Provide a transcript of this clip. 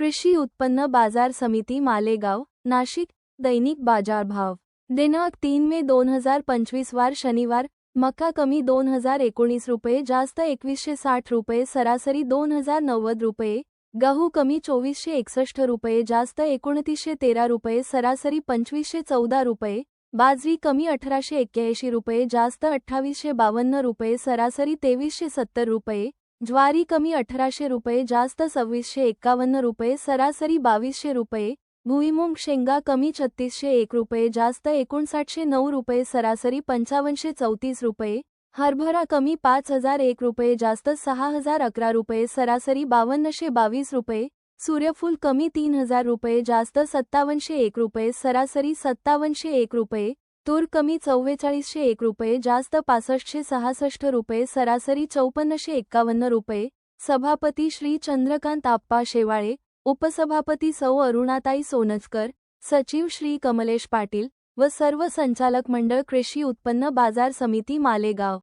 कृषी उत्पन्न बाजार समिती मालेगाव नाशिक दैनिक बाजारभाव. दिनांक तीन मे दोन हजार पंचवीस वार शनिवार मका कमी दोन हजार एकोणीस रुपये जास्त एकवीसशे साठ रुपये सरासरी दोन हजार नव्वद रुपये. गहू कमी चोवीसशे एकसष्ट रुपये जास्त एकोणतीसशे तेरा रुपये सरासरी पंचवीसशे चौदा रुपये. बाजरी कमी अठराशे एक्क्याऐंशी रुपये जास्त अठ्ठावीसशे बावन्न रुपये सरासरी तेवीसशे सत्तर रुपये. ज्वारी कमी अठराशे रुपये जास्त सव्वीसशे एक्कावन्न रुपये सरासरी बावीसशे रुपये. भुईमुंग शेंगा कमी छत्तीसशे एक रुपये जास्त एकोणसाठशे नऊ रुपये सरासरी पंचावन्नशे चौतीस रुपये. हरभरा कमी पाच हजार एक रुपये जास्त सहा हजार अकरा रुपये सरासरी बावन्नशे बावीस रुपये. सूर्यफूल कमी तीन हजार रुपये जास्त सत्तावनशे एक रुपये सरासरी सत्तावनशे एक रुपये. तूर कमी चव्वेचाळीसशे एक रुपये जास्त पासष्टशे सहासष्ट रुपये सरासरी चौपन्नशे एक्कावन्न रुपये. सभापती श्री चंद्रकांत आप्पा शेवाळे उपसभापती सौ अरुणाताई सोनजकर सचिव श्री कमलेश पाटील व सर्व संचालक मंडळ कृषी उत्पन्न बाजार समिती मालेगाव.